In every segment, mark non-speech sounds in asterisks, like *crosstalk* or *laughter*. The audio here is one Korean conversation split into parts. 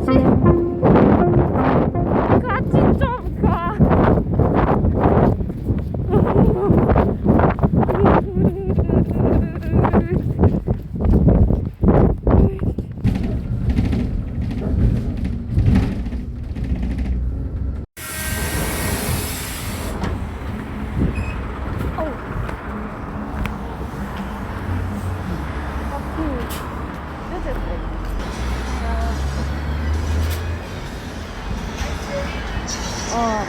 같이 같이 좀 가. 어.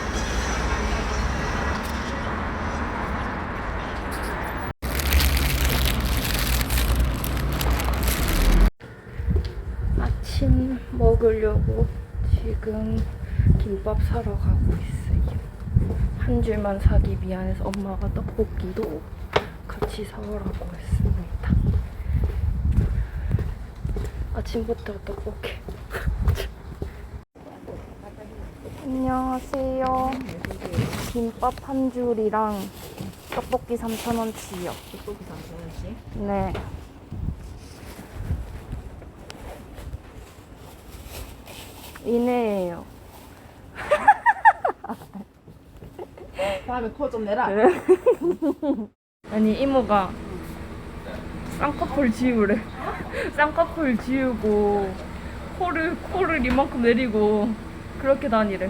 아침 먹으려고 지금 김밥 사러 가고 있어요. 한 줄만 사기 미안해서 엄마가 떡볶이도 같이 사오라고 했습니다. 아침부터 떡볶이. *laughs* 안녕하세요. 김밥 한 줄이랑 떡볶이 3,000원치요. 떡볶이 3,000원씩? 네. 이내예요. 다음에 코 좀 내라. *laughs* 아니 이모가 쌍꺼풀 지우래. 쌍꺼풀 지우고 코를 코를 이만큼 내리고 그렇게 다니래.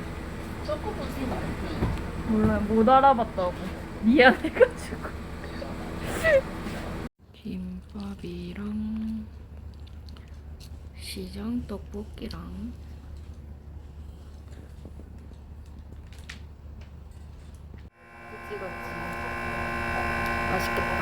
몰라 못 알아봤다고. 미안해가지고. *laughs* 김밥이랑 시장 떡볶이랑 찍었지. 맛있겠다.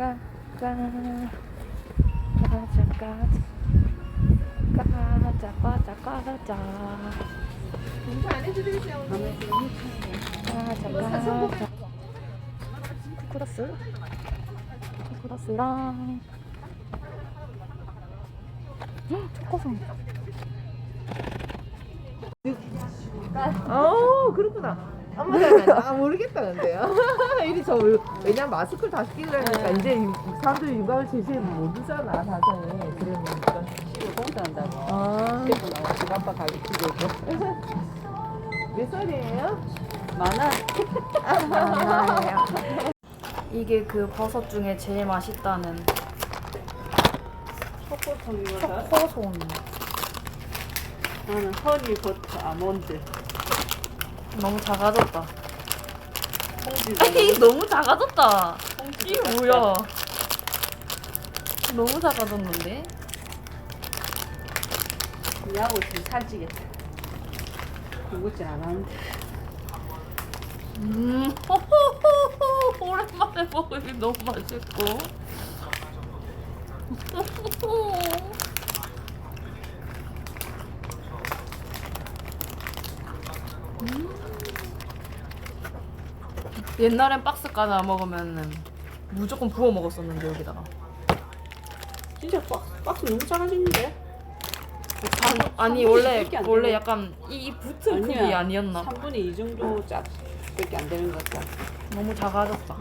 가자 가자 가자 가자 가자 공사 안 해드리세요, 오늘. 가자 가자 쿠라스 쿠라스랑 초코송 어, 그렇구나. 엄마가 아, 모르겠다, 근데요. *laughs* 이리 저, 왜냐 면 마스크를 다 끼려니까 이제 사람들이 육아를 제시에 모르잖아, 사전에. 그러니까. 공사한다고. 아. 나와, 집 아빠 가르치고. *laughs* 몇 살이에요? 많아. *laughs* 이게 그 버섯 중에 제일 맛있다는 초코송이가 초코송. 나는 허니 버터 아몬드. 너무 작아졌다. 홍지도 아니 너무 작아졌다. 이게 뭐야? 너무 작아졌는데? 야구 지금 살찌겠다. 굵진 않았는데. 음, 호호호호 오랜만에 먹으니 너무 맛있고. 음. 옛날엔 박스 까나 먹으면은 무조건 부어 먹었었는데 여기다가. 진짜 박스, 박스 너무 작아지는데? 아니 원래 원래 약간 이 붙은 크기. 아니었나? 3분의 2 정도 짝밖에 안 되는 것 같다. 너무 작아졌다.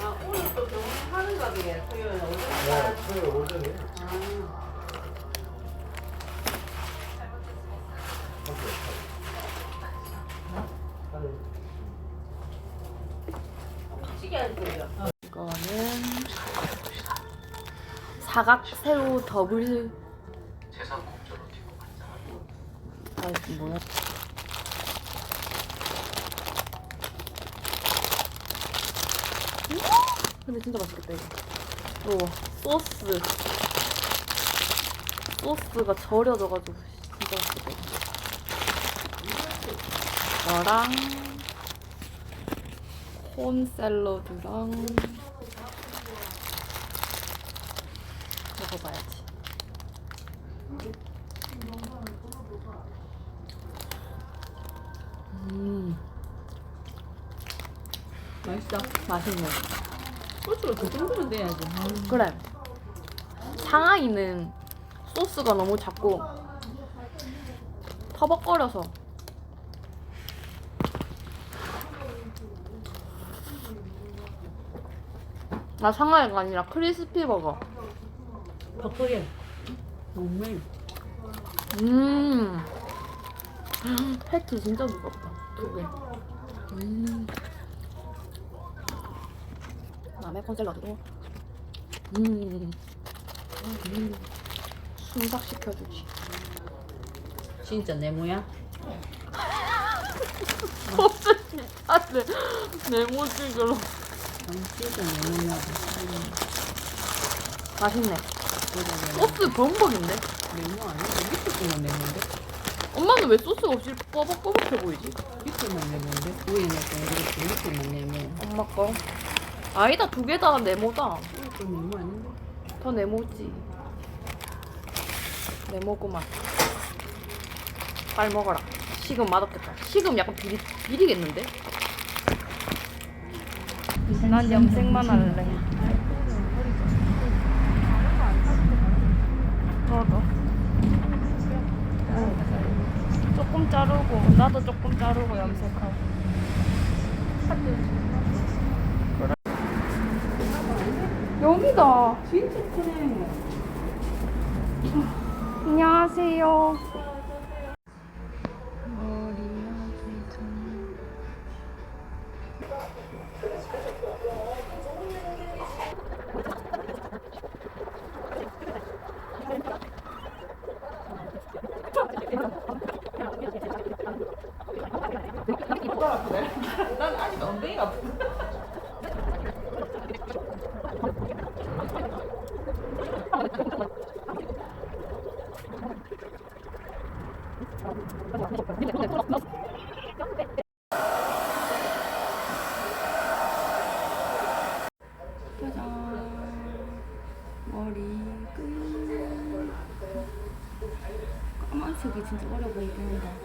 아, 오늘 또 경험하는가 보게. 토요일 오전. 네, 토요일 오전에 시 이거는 사각 새우 더블 아 뭐야? 음! 근데 진짜 맛있겠다 이거. 오 소스 소스가 절여져가지고 진짜 맛있겠다 이거. 이거랑 콘 샐러드랑 먹어봐야지. 음, 맛있어. 맛있네. 소스가 그 정도면 돼야지. 아유. 그래. 상하이는 소스가 너무 작고 터벅거려서 나 상하이가 아니라 크리스피 버거. 닭도리. 너무 음. 패티 진짜 두껍다. 두 개. 음. 남의 콘샐러드도. 음. 음. 순삭 시켜주지. 진짜 내 모양. 갑자기 안돼 내 모습으 내 모양. 맛있네 모양. 소스 범벅인데 네모 아니야? 밑에 것만 네모인데? 엄마는 왜 소스가 없이 뻐벅뻐벅해 보이지? 밑에만 네모인데? 위에는 동그랗고 밑에만 네모. 엄마 거 아니다 두 개 다 네모다 좀 네모 아닌데? 더 네모지 네모구만 빨리 먹어라 식음 맛없겠다 식음 약간 비리, 비리겠는데? 난 염색만 할래 너도 조금 자르고 나도 조금 자르고 염색하고 그래. 여기다 진짜 크네. 안녕하세요. 난 엉덩이가 아프다. 짜잔. 머리 끝. 까만색이 진짜 어려 보이긴 진짜